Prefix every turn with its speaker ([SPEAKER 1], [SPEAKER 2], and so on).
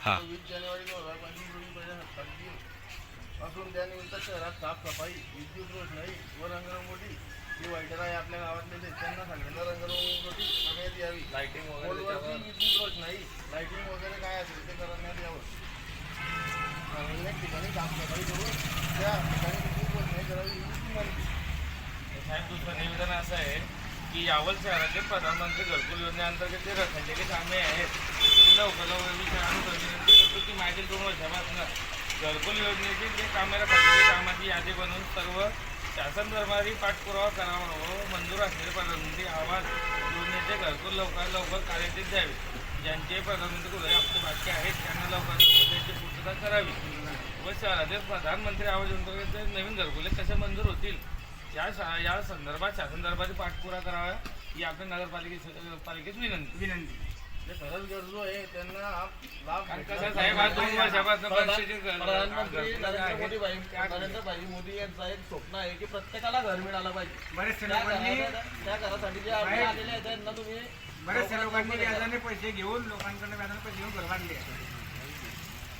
[SPEAKER 1] हा.
[SPEAKER 2] वीस जानेवारी दोन हजार पंचवीस रोजी प्रजासत्ताक दिन असून त्यानिमित्त शहरात साफसफाई विद्युत रोषणाई व रंगरंगोटी ही वाईटर आहे आपल्या गावातले ते त्यांना सगळ्यांना रंगरंगोटी करण्यात यावी.
[SPEAKER 3] लाइटिंग वगैरे
[SPEAKER 2] विद्युत रोषणाई. लाईटिंग वगैरे काय असेल ते करण्यात यावं. अनेक ठिकाणी साफसफाई करून त्या ठिकाणी विद्युत रोषणाई करावी ही विनंती
[SPEAKER 3] साहेब दुसरं निवेदन असं आहे की यावल शहराचे प्रधानमंत्री घरकुल योजनेअंतर्गत जे रखडलेले जे कामे आहेत ती लवकर लवकर विचारानं विनंती करतो की मागील दोन घरकुल योजनेतील जे कामे रखडलेली कामाची यादी बनवून सर्व शासन दरबारी पाठपुरावा करावा व मंजूर असलेले प्रधानमंत्री आवास योजनेचे घरकुल लवकर लवकर कार्यान्वित द्यावे. ज्यांचे प्रधानमंत्री कुठे हप्ते बाकी आहेत त्यांना लवकर त्याची पूर्तता करावी. व शहरातील प्रधानमंत्री आवास योजनेचे नवीन घरकुले कसे मंजूर होतील या शा- या संदर्भात शासन दरबारी पाठपुरा करावा ही आपल्या नगरपालिके पालिकेत विनंती. विनंती.
[SPEAKER 2] जे खरंच गरजू आहे त्यांना हा लाभ
[SPEAKER 3] कारण
[SPEAKER 2] भेटला
[SPEAKER 3] कसं आहे,
[SPEAKER 2] पाहिजे.
[SPEAKER 3] साहेब, आज दोन वर्षापासून
[SPEAKER 2] प्रधान-
[SPEAKER 3] परिस्थिती घर-
[SPEAKER 2] प्रधानमंत्री
[SPEAKER 3] घर-
[SPEAKER 2] नरेंद्र
[SPEAKER 3] आहे.
[SPEAKER 2] मोदी भाई
[SPEAKER 3] काय-
[SPEAKER 2] नरेंद्र भाई मोदी यांचा एक स्वप्न आहे की प्रत्येकाला घर मिळालं पाहिजे
[SPEAKER 4] बरेचसे
[SPEAKER 2] त्या
[SPEAKER 4] लोकांनी
[SPEAKER 2] घराला- त्या घरासाठी जे आलेले आहेत त्यांना तुम्ही
[SPEAKER 4] लोकांनी व्याजाने पैसे घेऊन लोकांकडनं व्याजाने पैसे घेऊन